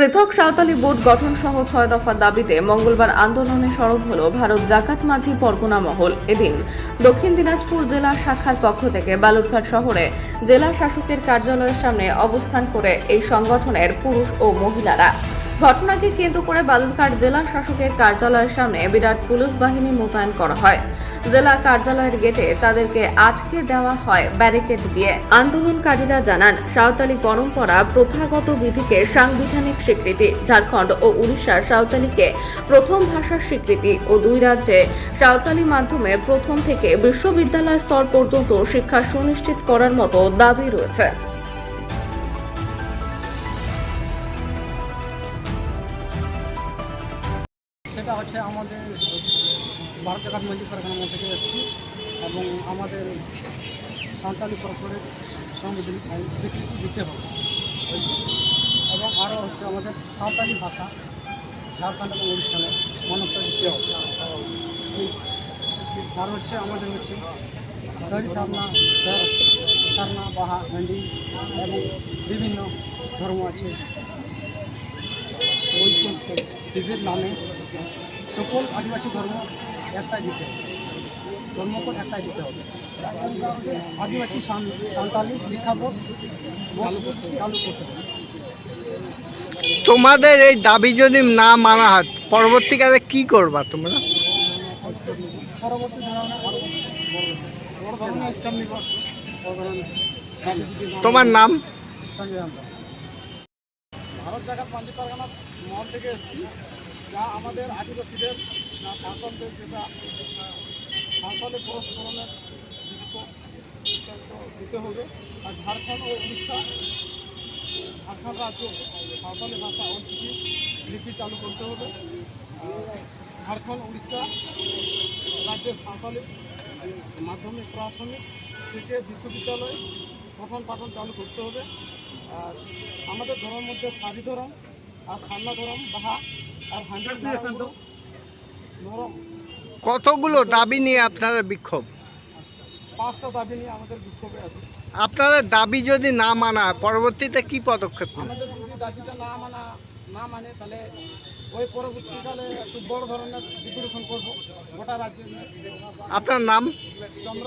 পৃথক সাঁওতালি বোর্ড গঠন সহ ছয় দফা দাবিতে মঙ্গলবার আন্দোলনে সরব হল ভারত জাকাত মাঝি পরগনা মহল। এদিন দক্ষিণ দিনাজপুর জেলা শাখার পক্ষ থেকে বালুরঘাট শহরে জেলা শাসকের কার্যালয়ের সামনে অবস্থান করে এই সংগঠনের পুরুষ ও মহিলারা। ঘটনাকে কেন্দ্র করে বালুরঘাট জেলা শাসকের কার্যালয়ের সামনে বিরাট পুলিশ বাহিনী মোতায়েন করা হয়। জেলা কার্যালয়ের গেটে তাদেরকে আটকে দেওয়া হয় ব্যারিকেড দিয়ে। আন্দোলনকারীরা জানান, সাঁওতালি পরম্পরা প্রথাগত বিধিকে সাংবিধানিক স্বীকৃতি, ঝাড়খণ্ড ও উড়িষ্যার সাঁওতালিকে প্রথম ভাষার স্বীকৃতি ও দুই রাজ্যে সাঁওতালি মাধ্যমে প্রথম থেকে বিশ্ববিদ্যালয় স্তর পর্যন্ত শিক্ষা সুনিশ্চিত করার মতো দাবি রয়েছে। সেটা হচ্ছে আমাদের ভারত জাগাত মন্দির পরগনা থেকে এসেছি এবং আমাদের সাঁওতালি পরস্পরের সাংবিধানিক স্বীকৃতি দিতে হবে। এবং আরও হচ্ছে আমাদের সাঁওতালি ভাষা ঝাড়খণ্ড এবং অনুষ্ঠানে মান্যতা দিতে হবে। আর হচ্ছে আমাদের হচ্ছে সারি সারনা সার- সারনা, বাহা, হান্ডি এবং বিভিন্ন ধর্ম আছে। ওই দেবের নামে সকল আদিবাসী ধর্ম একটাই দিতে ধর্মকোড একটাই দিতে হবে। আদিবাসী সাঁওতালি শিক্ষা বোর্ড চালু করতে চালু করতে হবে। তোমাদের এই দাবি যদি না মানা হয় পরবর্তীকালে কি করবা তোমরা? তোমার নাম? ভারত জাগাত পাঞ্জি পারগানা মহল থেকে এসেছি। যা আমাদের আদিবাসীদের না যেটা, সাঁওতালে পরস্পরণের দিতে হবে। আর ঝাড়খণ্ড ও উড়িষ্যা, ঝাড়খণ্ড রাজ্য, সাঁওতালি ভাষা অঞ্চলি লিপি চালু করতে হবে। ঝাড়খণ্ড, উড়িষ্যা রাজ্যের সাঁওতালি মাধ্যমিক, প্রাথমিক থেকে বিশ্ববিদ্যালয় পঠন পাঠন চালু করতে হবে। আর আমাদের ধর্মের মধ্যে সারি ধরম কতগুলো দাবি নিয়ে আপনারা বিক্ষোভ? পাঁচটা দাবি নিয়ে আমাদের বিক্ষোভে আছে আপনাদের দাবি যদি না মানা পরবর্তীতে কি পদক্ষেপ নেবেন? আমাদের যদি দাবিটা না মানা না মানে তাহলে ওই পরবর্তীকালে একটু বড় ধরনের করব গোটা রাজ্যে। আপনার নাম? চন্দ্র